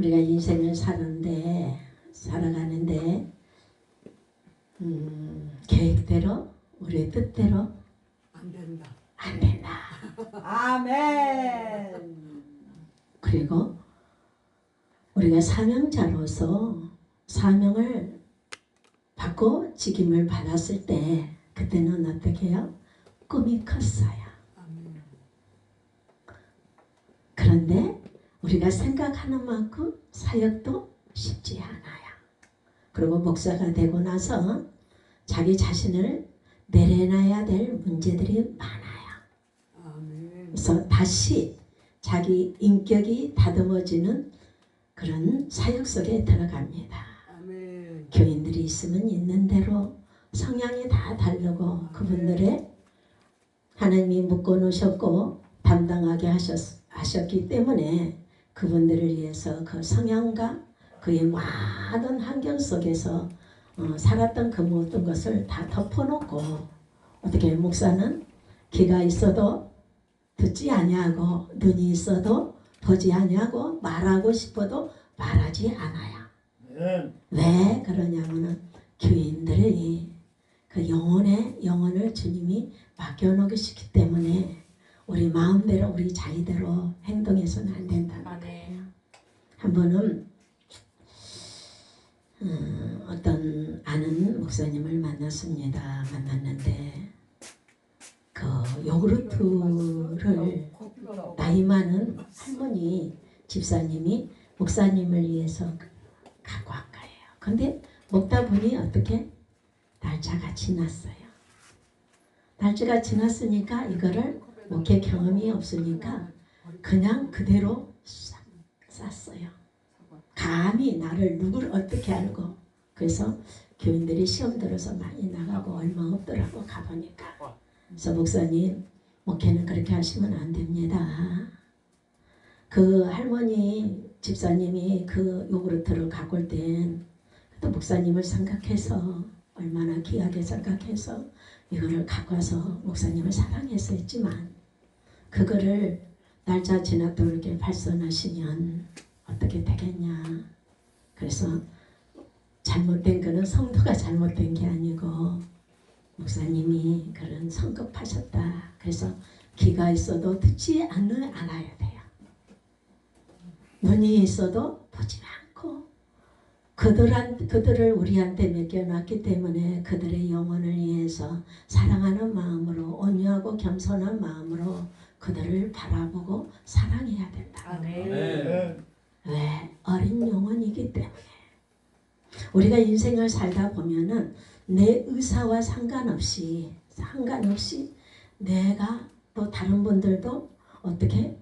우리가 인생을 사는데 살아가는데 음, 계획대로 우리의 뜻대로 안 된다. 안 된다. 아멘. 그리고 우리가 사명자로서 사명을 받고 직임을 받았을 때 그때는 어떻게 해요? 꿈이 컸어요. 그런데 우리가 생각하는 만큼 사역도 쉽지 않아요. 그리고 목사가 되고 나서 자기 자신을 내려놔야 될 문제들이 많아요. 그래서 다시 자기 인격이 다듬어지는 그런 사역 속에 들어갑니다. 아멘. 교인들이 있으면 있는 대로 성향이 다 다르고 그분들의 하나님이 묶어 놓으셨고 담당하게 하셨, 하셨기 때문에 그분들을 위해서 그 성향과 그의 많은 환경 속에서 어, 살았던 그 모든 것을 다 덮어놓고 어떻게 목사는 귀가 있어도 듣지 아니하고 눈이 있어도 보지 아니하고 말하고 싶어도 말하지 않아요. 왜 그러냐면은 교인들이 그 영혼의 영혼을 주님이 맡겨놓으시기 때문에 우리 마음대로 우리 자의대로 행동해서는 안 된다는 거예요. 한 번은 음, 어떤 아는 목사님을 만났습니다. 만났는데 그 요구르트를 나이 많은 할머니 집사님이 목사님을 위해서 갖고 간 거예요. 근데 먹다 보니 어떻게 날짜가 지났어요. 날짜가 지났으니까 이거를 목회 경험이 없으니까 그냥 그대로 싹 쌌어요. 감히 나를 누굴 어떻게 알고 그래서 교인들이 시험 들어서 많이 나가고 얼마 없더라고 가보니까 그래서 목사님 목회는 그렇게 하시면 안 됩니다. 그 할머니 집사님이 그 요구르트를 갖고 올 땐 또 목사님을 생각해서 얼마나 귀하게 생각해서 이거를 갖고 와서 목사님을 사랑해서 했지만 그거를 날짜 지나도록 이렇게 발선하시면 어떻게 되겠냐. 그래서 잘못된 거는 성도가 잘못된 게 아니고 목사님이 그런 성급하셨다. 그래서 귀가 있어도 듣지 않을 알아야 돼요. 눈이 있어도 보지 않고 그들한 그들을 우리한테 맡겨놨기 때문에 그들의 영혼을 위해서 사랑하는 마음으로 온유하고 겸손한 마음으로 그들을 바라보고 사랑해야 된다. 아멘. 왜 어린 영혼이기 때문에 우리가 인생을 살다 보면은 내 의사와 상관없이 상관없이 내가 또 다른 분들도 어떻게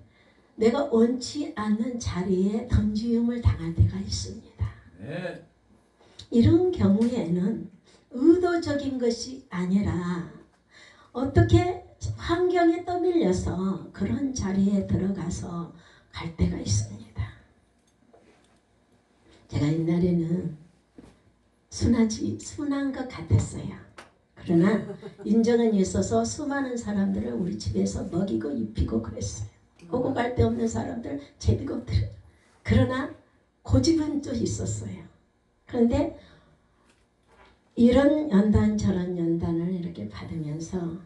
내가 원치 않는 자리에 던지움을 당할 때가 있습니다. 이런 경우에는 의도적인 것이 아니라 어떻게 환경에 떠밀려서 그런 자리에 들어가서 갈 때가 있습니다. 제가 옛날에는 순하지 순한 것 같았어요. 그러나 인정은 있어서 수많은 사람들을 우리 집에서 먹이고 입히고 그랬어요. 오고 갈 데 없는 사람들 제비고 들. 그러나 고집은 또 있었어요. 그런데 이런 연단 저런 연단을 이렇게 받으면서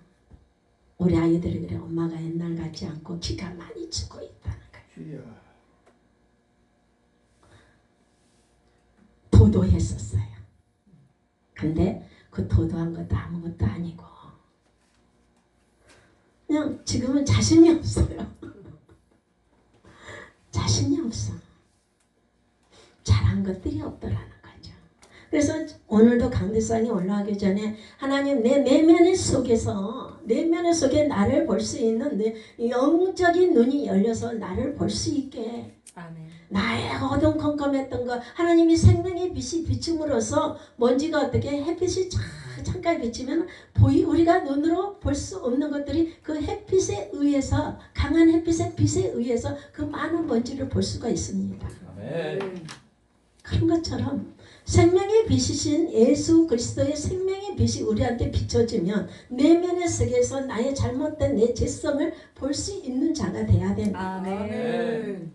우리 아이들이 그래 엄마가 옛날 같지 않고 기가 많이 죽고 있다는 거예요. 도도했었어요. 근데 그 도도한 것도 아무것도 아니고 그냥 지금은 자신이 없어요. 자신이 없어. 잘한 것들이 없더라는 거죠. 그래서 오늘도 강대상이 올라가기 전에 하나님 내 내면의 속에서 내면의 속에 나를 볼 수 있는 내 영적인 눈이 열려서 나를 볼 수 있게 아멘. 나의 어둠컴컴했던 거 하나님이 생명의 빛이 비춤으로써 먼지가 어떻게 햇빛이 쫙 잠깐 비치면 보이 우리가 눈으로 볼 수 없는 것들이 그 햇빛에 의해서 강한 햇빛의 빛에 의해서 그 많은 먼지를 볼 수가 있습니다. 아멘. 칼과처럼 생명의 빛이신 예수 그리스도의 생명의 빛이 우리한테 비춰지면 내면의 세계에서 나의 잘못된 내 죄성을 볼 수 있는 자가 돼야 된다. 아멘.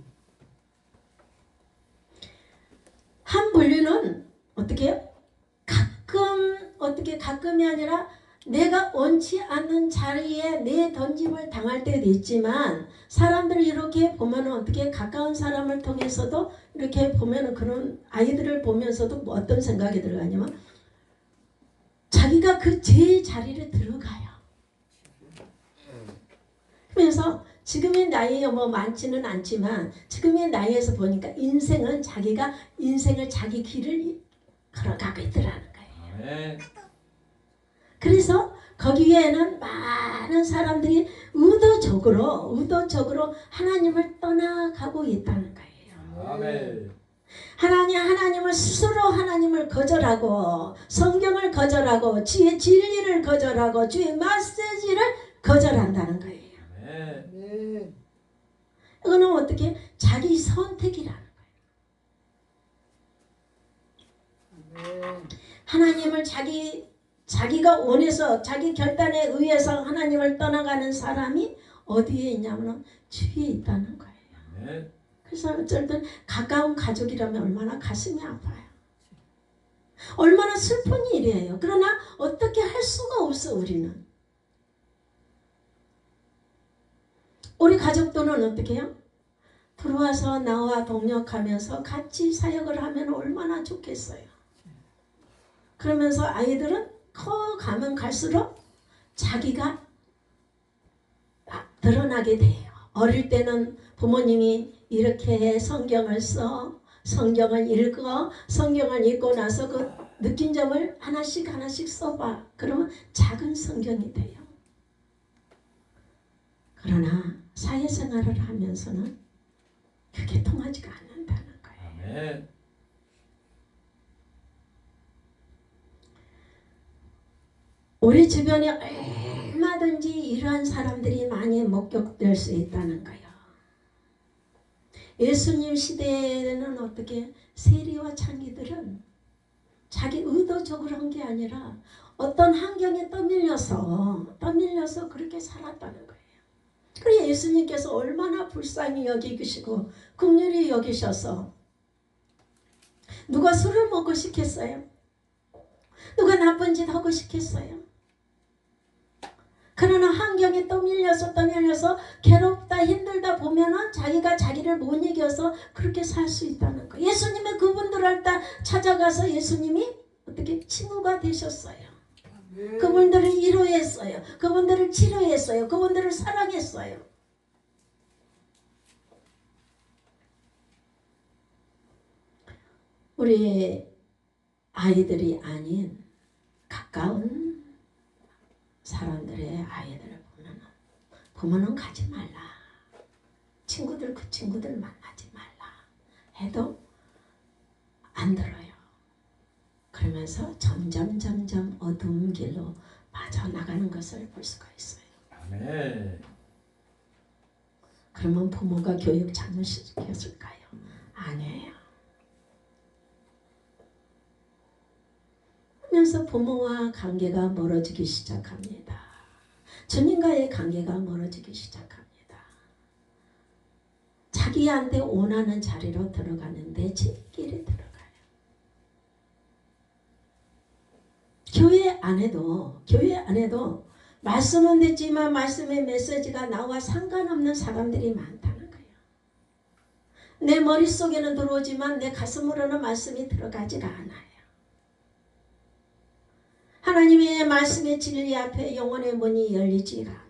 한 분류는 어떻게 해요? 가끔 어떻게 가끔이 아니라 내가 원치 않는 자리에 내 던짐을 당할 때도 있지만 사람들을 이렇게 보면 어떻게 가까운 사람을 통해서도 이렇게 보면 그런 아이들을 보면서도 뭐 어떤 생각이 들어가냐면 자기가 그 제 자리를 들어가요. 그래서 지금의 나이에 뭐 많지는 않지만 지금의 나이에서 보니까 인생은 자기가 인생을 자기 길을 걸어가고 있더라는 거예요. 아멘. 그래서 거기에는 많은 사람들이 의도적으로 의도적으로 하나님을 떠나가고 있다는 거예요. 아멘. 하나님 하나님을 스스로 하나님을 거절하고 성경을 거절하고 주의 진리를 거절하고 주의 메시지를 거절한다는 거예요. 아멘. 이거는 어떻게 자기 선택이라는 거예요. 아멘. 하나님을 자기 자기가 원해서 자기 결단에 의해서 하나님을 떠나가는 사람이 어디에 있냐면 주위에 있다는 거예요. 아멘. 그래서 어쩔 땐 가까운 가족이라면 얼마나 가슴이 아파요. 얼마나 슬픈 일이에요. 그러나 어떻게 할 수가 없어 우리는. 우리 가족들은 어떻게 해요? 들어와서 나와 동력하면서 같이 사역을 하면 얼마나 좋겠어요. 그러면서 아이들은 커 가면 갈수록 자기가 아, 드러나게 돼요. 어릴 때는 부모님이 이렇게 해 성경을 써 성경을 읽어 성경을 읽고 나서 그 느낀 점을 하나씩 하나씩 써봐. 그러면 작은 성경이 돼요. 그러나 사회생활을 하면서는 그게 통하지가 않는다는 거예요. 아멘. 우리 주변에 얼마든지 이러한 사람들이 많이 목격될 수 있다는 거예요. 예수님 시대에는 어떻게 세리와 창기들은 자기 의도적으로 한 게 아니라 어떤 환경에 떠밀려서 떠밀려서 그렇게 살았다는 거예요. 그래 예수님께서 얼마나 불쌍히 여기시고 긍휼히 여기셔서 누가 술을 먹고 시켰어요? 누가 나쁜 짓 하고 시켰어요? 그러나 환경에 떠밀려서 떠밀려서 괴롭다 힘들다 보면은 자기가 자기를 못 이겨서 그렇게 살 수 있다는 거. 예수님은 그분들을 다 찾아가서 예수님이 어떻게 친구가 되셨어요. 그분들을 위로했어요. 그분들을 치료했어요. 그분들을 사랑했어요. 우리 아이들이 아닌 가까운 사람들의 아이들을 보면 부모는 가지 말라. 친구들 그 친구들 만나지 말라. 해도 안 들어요. 그러면서 점점 점점 어두운 길로 빠져나가는 것을 볼 수가 있어요. 아멘. 그러면 부모가 교육 잘못시켰을까요? 아니에요. 하면서 부모와 관계가 멀어지기 시작합니다. 주님과의 관계가 멀어지기 시작합니다. 자기한테 원하는 자리로 들어가는데 제 길에 들어가요. 교회 안에도 교회 안에도 말씀은 됐지만 말씀의 메시지가 나와 상관없는 사람들이 많다는 거예요. 내 머릿속에는 들어오지만 내 가슴으로는 말씀이 들어가지가 않아요. 하나님의 말씀의 진리 앞에 영혼의 문이 열리지가 않아요.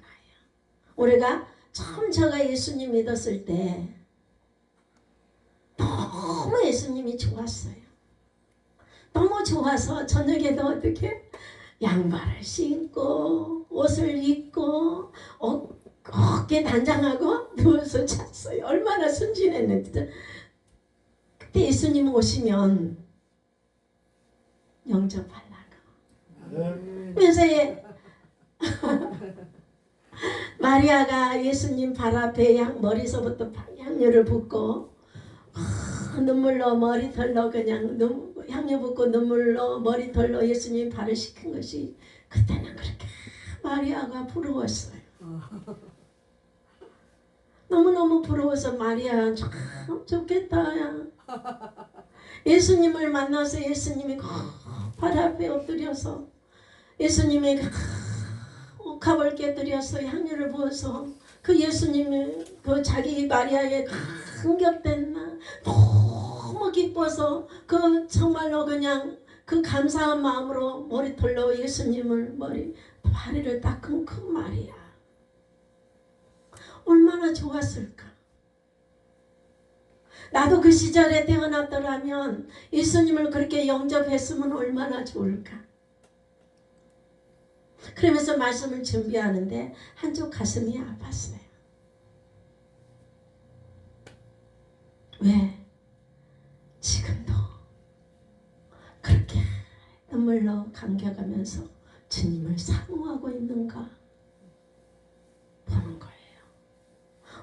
우리가 처음 제가 예수님 믿었을 때 너무 예수님이 좋았어요. 너무 좋아서 저녁에도 어떻게 양말을 신고 옷을 입고 어, 어깨 단장하고 누워서 잤어요. 얼마나 순진했는지. 그때 예수님 오시면. 아멘. 그래서 예- 마리아가 예수님 발 앞에 향, 머리서부터 향유를 붓고 아, 눈물로 머리털로 그냥 눈, 향유 붓고 눈물로 머리털로 예수님 발을 씻은 것이 그때는 그렇게 마리아가 부러웠어요. 너무너무 부러워서 마리아 참 좋겠다. 야. 예수님을 만나서 예수님이 발 앞에 엎드려서 예수님이 옥합을 깨뜨려서 향유를 부어서 그 예수님이 그 자기 마리아의 감격된 날 너무 기뻐서 그 정말로 그냥 그 감사한 마음으로 머리털로 예수님을 머리 다리를 닦은 그 말이야. 얼마나 좋았을까. 나도 그 시절에 태어났더라면 예수님을 그렇게 영접했으면 얼마나 좋을까. 그러면서 말씀을 준비하는데 한쪽 가슴이 아팠어요. 왜? 지금도 그렇게 눈물로 감겨가면서 주님을 사모하고 있는가 보는 거예요.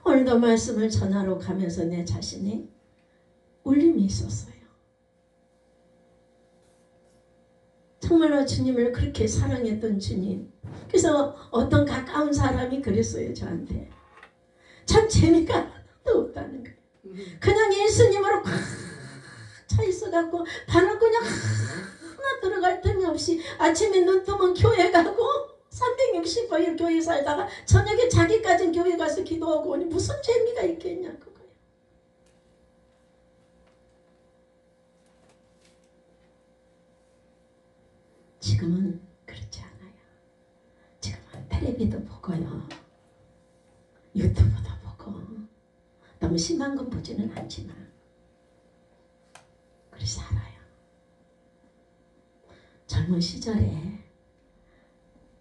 오늘도 말씀을 전하러 가면서 내 자신이 울림이 있었어요. 정말로 주님을 그렇게 사랑했던 주님. 그래서 어떤 가까운 사람이 그랬어요 저한테. 참 재미가 하나도 없다는 거예요. 그냥 예수님으로 꽉차 있어갖고 반을 그냥 하나 들어갈 틈이 없이 아침에 눈 뜨면 교회 가고 365일 교회 살다가 저녁에 자기까지 교회 가서 기도하고 오니 무슨 재미가 있겠냐 그거예요. 지금은 그렇지 않아요. 지금은 텔레비도 보고요. 유튜브도 보고 너무 심한 건 보지는 않지만 그렇게 살아요. 젊은 시절에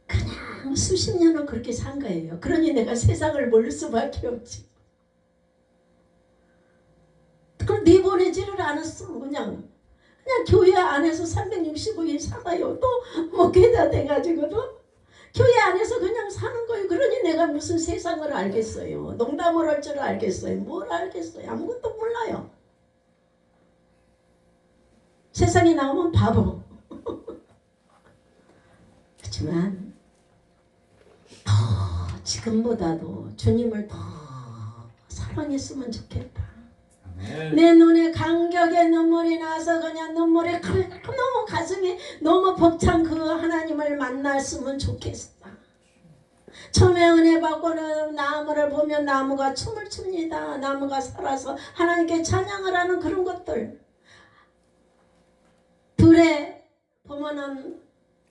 그냥 수십 년을 그렇게 산 거예요. 그러니 내가 세상을 모를 수밖에 없지. 그걸 내보내지를 않았어. 그냥 그냥 교회 안에서 365일 살아요. 또뭐 괴다 돼가지고도 교회 안에서 그냥 사는 거예요. 그러니 내가 무슨 세상을 알겠어요. 농담을 할 줄 알겠어요. 뭘 알겠어요. 아무것도 몰라요. 세상에 나오면 바보. 그렇지만 더 지금보다도 주님을 더 사랑했으면 좋겠다. 아멘. 내 눈에 감격의 눈물이 나서 그냥 눈물이 칼- 너무 가슴이 너무 벅찬 그 하나님을 만났으면 좋겠다. 처음에 은혜 받고는 나무를 보면 나무가 춤을 춥니다. 나무가 살아서 하나님께 찬양을 하는 그런 것들. 들에 보면은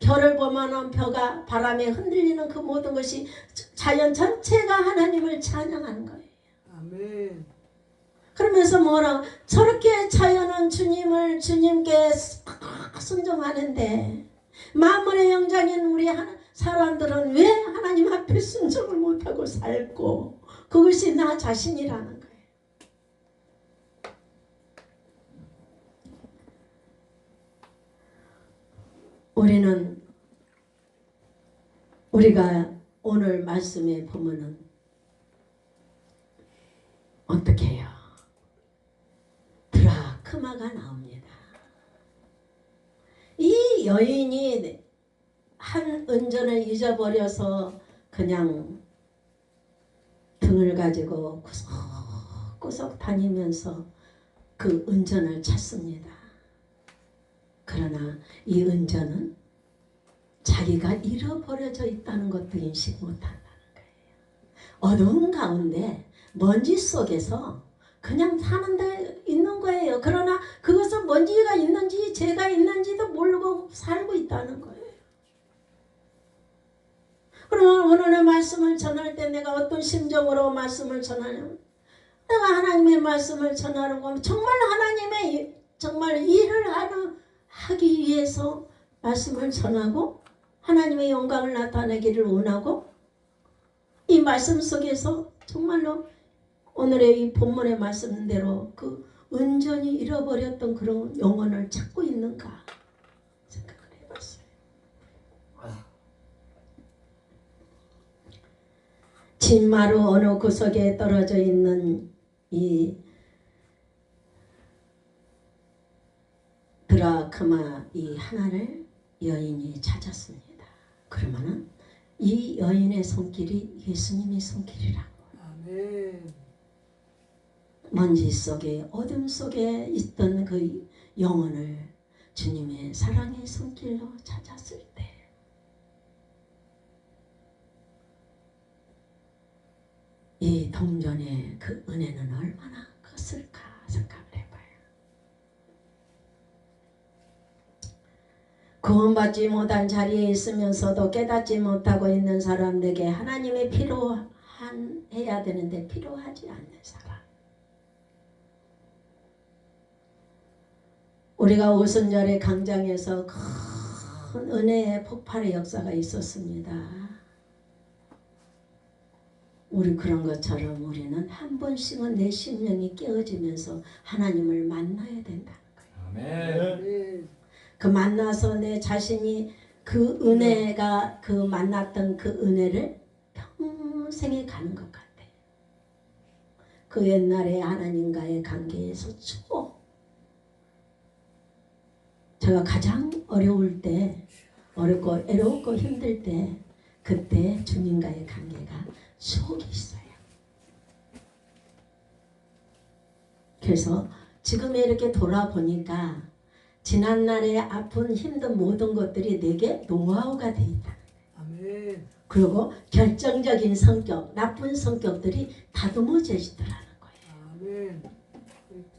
별을 보면은 벼가 바람에 흔들리는 그 모든 것이 자연 전체가 하나님을 찬양하는 거예요. 그러면서 뭐라 저렇게 자연은 주님을 주님께 순종하는데 만물의 영장인 우리 사람들은 왜 하나님 앞에 순종을 못하고 살고 그것이 나 자신이라는 거예요. 우리는 우리가 오늘 말씀에 보면은 어떻게 해요? 드라크마가 나옵니다. 이 여인이 한 은전을 잊어버려서 그냥 등을 가지고 구석구석 다니면서 그 은전을 찾습니다. 그러나 이 은전은 자기가 잃어버려져 있다는 것도 인식 못한다는 거예요. 어두운 가운데 먼지 속에서 그냥 사는데 있는 거예요. 그러나 그것은 먼지가 있는지 죄가 있는지도 모르고 살고 있다는 거예요. 그러면 오늘의 말씀을 전할 때 내가 어떤 심정으로 말씀을 전하냐면 내가 하나님의 말씀을 전하는 건 정말 하나님의 이- 정말 일을 하는 하기 위해서 말씀을 전하고 하나님의 영광을 나타내기를 원하고 이 말씀 속에서 정말로 오늘의 이 본문의 말씀대로 그 온전히 잃어버렸던 그런 영혼을 찾고 있는가 생각을 해봤어요. 진마루 어느 구석에 떨어져 있는 이 드라크마 이 하나를 여인이 찾았습니다. 그러면은 이 여인의 손길이 예수님의 손길이라고. 아멘. 먼지 속에 어둠 속에 있던 그 영혼을 주님의 사랑의 손길로 찾았을 때 이 동전의 그 은혜는 얼마나 컸을까 생각을 해봐요. 구원받지 못한 자리에 있으면서도 깨닫지 못하고 있는 사람에게 하나님이 필요한 해야 되는데 필요하지 않는 사람 우리가 오순절의 강장에서 큰 은혜의 폭발의 역사가 있었습니다. 우리 그런 것처럼 우리는 한 번씩은 내 심령이 깨어지면서 하나님을 만나야 된다. 아멘. 아멘. 그 만나서 내 자신이 그 은혜가 그 만났던 그 은혜를 평생에 가는 것 같아. 그 옛날에 하나님과의 관계에서 초 제가 가장 어려울 때 어렵고 애롭고 힘들 때 그때 주님과의 관계가 추억이 있어요. 그래서 지금 이렇게 돌아보니까 지난날의 아픈 힘든 모든 것들이 내게 노하우가 돼 있다. 아멘. 그리고 결정적인 성격, 나쁜 성격들이 다듬어지더라는 거예요. 아멘. 저 여기다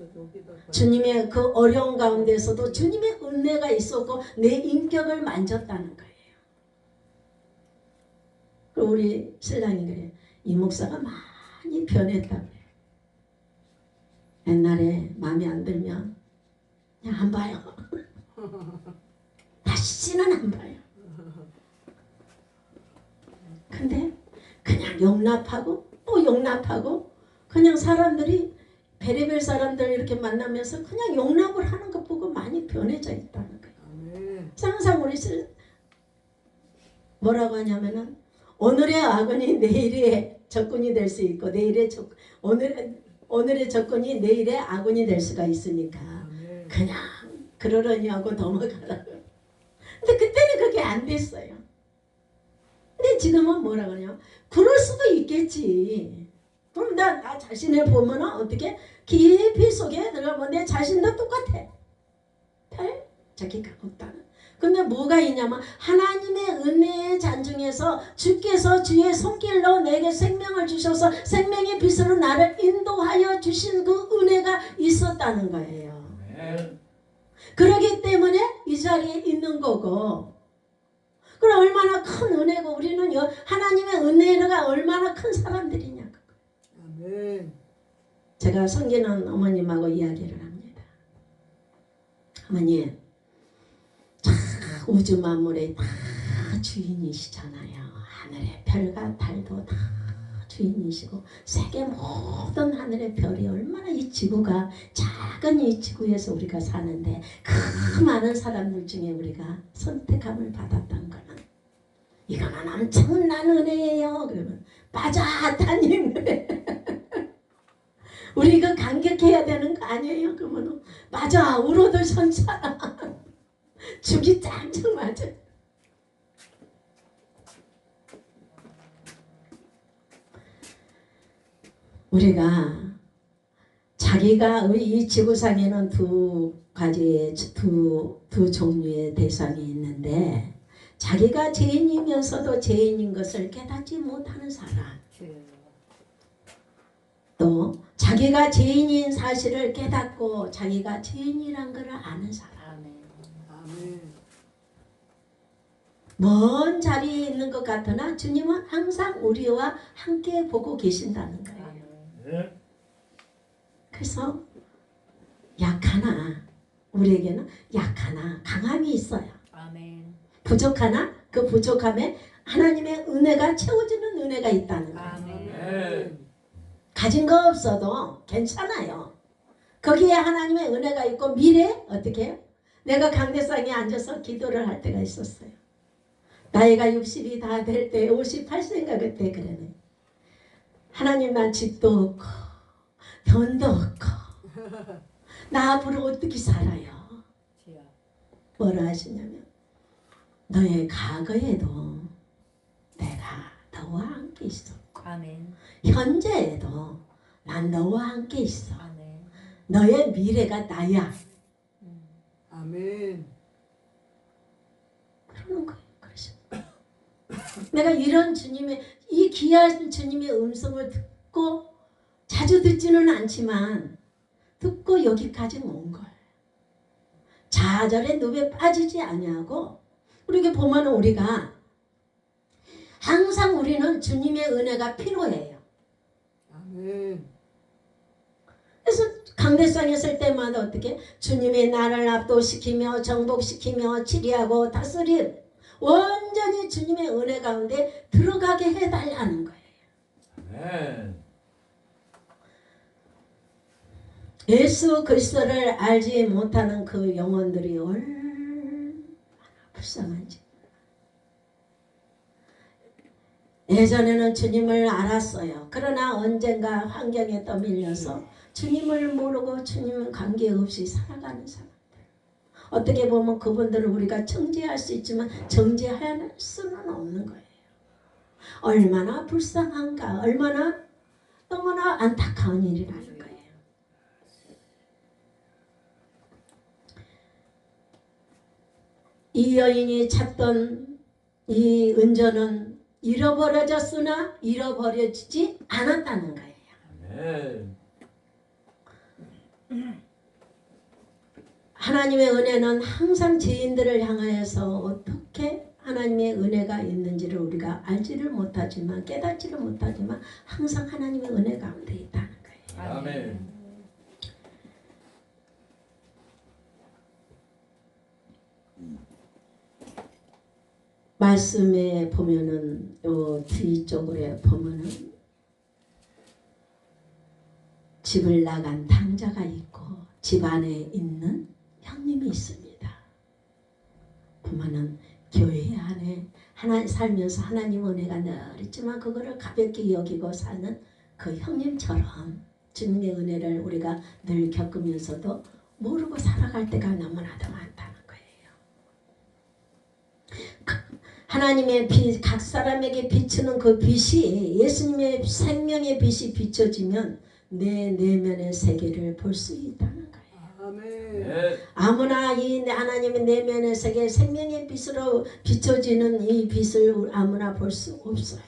주님의 그 어려운 가운데서도 주님의 은혜가 있었고 내 인격을 만졌다는 거예요. 그리고 우리 신랑이 그래. 이 목사가 많이 변했다고 그래요. 옛날에 마음에 안 들면 그냥 안 봐요. 다시는 안 봐요. 근데 그냥 용납하고 또 용납하고 그냥 사람들이 베레벨 사람들 이렇게 만나면서 그냥 용납을 하는 것 보고 많이 변해져 있다는 거예요. 아멘. 항상 우리 쓸 뭐라고 하냐면은 오늘의 악은이 내일의 적군이 될 수 있고 내일의 적 오늘 오늘의 적군이 내일의 악군이 될 수가 있으니까 아멘. 그냥 그러려니 하고 넘어가라고. 근데 그때는 그게 안 됐어요. 근데 지금은 뭐라 그러냐? 그럴 수도 있겠지. 그럼 나, 나 자신을 보면은 어떻게 깊이 속에 들어가면 내 자신도 똑같아. 별 자기가 없다는. 근데 뭐가 있냐면 하나님의 은혜의 잔중에서 주께서 주의 손길로 내게 생명을 주셔서 생명의 빛으로 나를 인도하여 주신 그 은혜가 있었다는 거예요. 그러기 때문에 이 자리에 있는 거고 그럼 얼마나 큰 은혜고 우리는 여- 하나님의 은혜가 얼마나 큰 사람들이냐 아멘. 제가 섬기는 어머님하고 이야기를 합니다. 어머님 다 우주 만물의 다 주인이시잖아요. 하늘의 별과 달도 다 주인이시고 세계 모든 하늘의 별이 얼마나 이 지구가 작은 이 지구에서 우리가 사는데 그 많은 사람들 중에 우리가 선택함을 받았던 거는 이거는 엄청난 은혜예요. 그러면 맞아 따님 우리 이거 감격해야 되는 거 아니에요? 그러면 맞아 울어도 선차라 죽이 짱짱 맞아. 우리가 자기가 이 지구상에는 두 가지의 두, 두 종류의 대상이 있는데 자기가 죄인이면서도 죄인인 것을 깨닫지 못하는 사람 또 자기가 죄인인 사실을 깨닫고 자기가 죄인이란 것을 아는 사람 아멘. 먼 자리에 있는 것 같으나 주님은 항상 우리와 함께 보고 계신다는 거예요. 네. 그래서 약하나 우리에게는 약하나 강함이 있어요. 아멘. 부족하나 그 부족함에 하나님의 은혜가 채워주는 은혜가 있다는 거예요. 아멘. 가진 거 없어도 괜찮아요. 거기에 하나님의 은혜가 있고 미래 어떻게 해요? 내가 강대상에 앉아서 기도를 할 때가 있었어요. 나이가 60이 다 될 때 58세인가 그때 그러네. 하나님 난 집도 없고 돈도 없고 나 앞으로 어떻게 살아요? 뭐라 하시냐면 너의 과거에도 내가 너와 함께 있었고 아멘. 현재에도 난 너와 함께 있어. 아멘. 너의 미래가 나야. 음. 아멘. 그러는 거예요. 그러셔. 내가 이런 주님의 이 귀한 주님의 음성을 듣- 듣고 자주 듣지는 않지만 듣고 여기까지 온 걸. 좌절의 늪에 빠지지 아니하고 우리가 보면 우리가 항상 우리는 주님의 은혜가 필요해요. 아멘. 그래서 강대상에 있을 때마다 어떻게 주님이 나를 압도시키며 정복시키며 치리하고 다스림 완전히 주님의 은혜 가운데 들어가게 해달라는 거예요. 아멘. 예수 그리스도를 알지 못하는 그 영혼들이 얼마나 불쌍한지. 예전에는 주님을 알았어요. 그러나 언젠가 환경에 떠밀려서 주님을 모르고 주님 관계없이 살아가는 사람들. 어떻게 보면 그분들을 우리가 정죄할 수 있지만 정죄할 수는 없는 거예요. 얼마나 불쌍한가, 얼마나 너무나 안타까운 일이라는 거예요. 이 여인이 찾던 이 은전은 잃어버려졌으나 잃어버려지지 않았다는 거예요. 하나님의 은혜는 항상 죄인들을 향하여서 어떻게 하나님의 은혜가 있는지를 우리가 알지를 못하지만 깨닫지를 못하지만 항상 하나님의 은혜 가운데 있다는 거예요. 아멘. 말씀에 보면은 요 뒤쪽으로 보면은 집을 나간 탕자가 있고 집 안에 있는 형님이 있습니다. 보면은 교회 안에 하나 살면서 하나님 은혜가 늘 있지만 그거를 가볍게 여기고 사는 그 형님처럼 주님의 은혜를 우리가 늘 겪으면서도 모르고 살아갈 때가 너무나도 거예요. 하나님의 빛, 각 사람에게 비추는 그 빛이 예수님의 생명의 빛이 비춰지면 내 내면의 세계를 볼 수 있다는 거예요. 아멘. 아무나 이 하나님의 내면의 세계 생명의 빛으로 비춰지는 이 빛을 아무나 볼 수 없어요.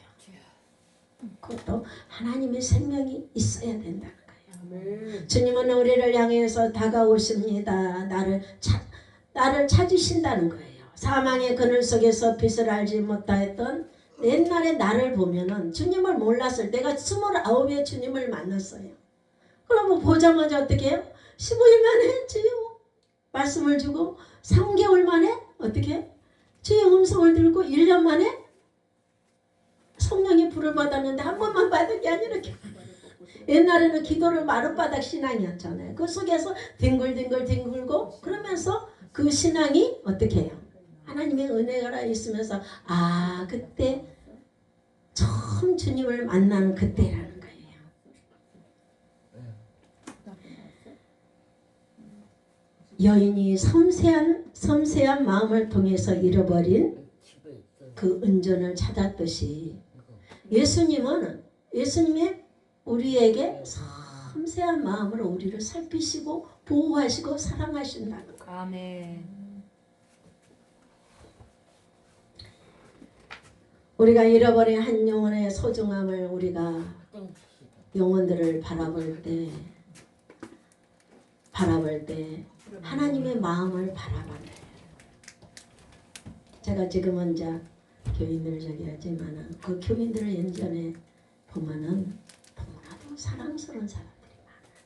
그것도 하나님의 생명이 있어야 된다는 거예요. 아멘. 주님은 우리를 향해서 다가오십니다. 나를 찾 나를 찾으신다는 거예요. 사망의 그늘 속에서 빛을 알지 못하였던 옛날에 나를 보면은 주님을 몰랐을 때가 스물아홉에 주님을 만났어요. 그러면 보자마자 어떻게 해요? 15일 만에 주여 말씀을 주고 3개월 만에 어떻게? 주의 음성을 들고 1년 만에 성령의 불을 받았는데 한 번만 받은 게 아니라 옛날에는 기도를 마룻바닥 신앙이었잖아요. 그 속에서 뒹굴뒹굴 뒹굴고 그러면서 그 신앙이 어떻게 해요? 하나님의 은혜가 있으면서 아 그때 처음 주님을 만나는 그때라는 거예요. 여인이 섬세한 섬세한 마음을 통해서 잃어버린 그 은전을 찾았듯이 예수님은 예수님의 우리에게 섬세한 마음으로 우리를 살피시고 보호하시고 사랑하신다는 거. 아멘. 우리가 잃어버린 한 영혼의 소중함을 우리가 영혼들을 바라볼 때 바라볼 때 하나님의 마음을 바라봐요. 제가 지금은 이제 교인들 저기 하지만은 그 교인들을 예전에 보면은 너무나도 사랑스러운 사람들이 많아요.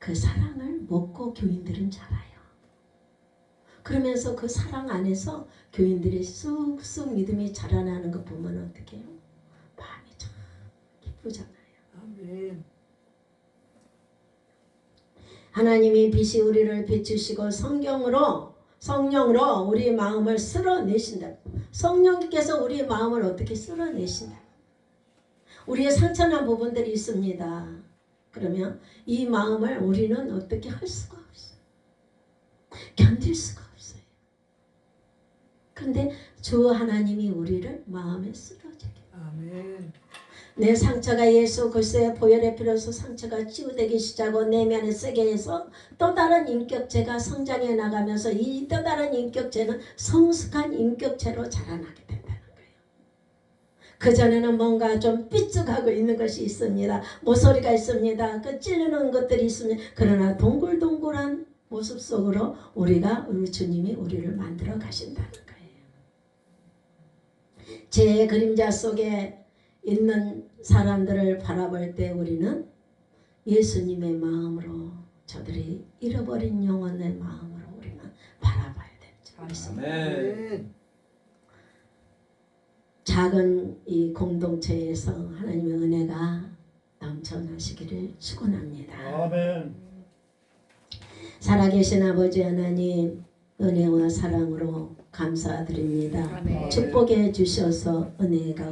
그 사랑을 먹고 교인들은 자라요. 그러면서 그 사랑 안에서 교인들이 쑥쑥 믿음이 자라나는 거 보면 어떻게 해요? 마음이 참 기쁘잖아요. 아멘. 하나님이 빛이 우리를 비추시고 성경으로 성령으로 우리 마음을 쓸어내신다. 성령께서 우리의 마음을 어떻게 쓸어내신다. 우리의 상처난 부분들이 있습니다. 그러면 이 마음을 우리는 어떻게 할 수가 없어요. 견딜 수가 그런데 주 하나님이 우리를 마음에 쓸어주게 아멘. 내 상처가 예수 그리스도의 보혈의 피로서 상처가 치유되기 시작하고 내면의 세계에서 또 다른 인격체가 성장해 나가면서 이 또 다른 인격체는 성숙한 인격체로 자라나게 된다는 거예요. 그전에는 뭔가 좀 삐죽하고 있는 것이 있습니다. 모서리가 있습니다. 그 찔르는 것들이 있습니다. 그러나 동글동글한 모습 속으로 우리가 우리 주님이 우리를 만들어 가신다는 거예요. 제 그림자 속에 있는 사람들을 바라볼 때 우리는 예수님의 마음으로 저들이 잃어버린 영혼의 마음으로 우리는 바라봐야 되는 줄 믿습니다. 아멘. 아멘. 작은 이 공동체에서 하나님의 은혜가 넘쳐나시기를 축원합니다. 아멘. 살아계신 아버지 하나님 은혜와 사랑으로 감사드립니다. 아멘. 축복해 주셔서 은혜가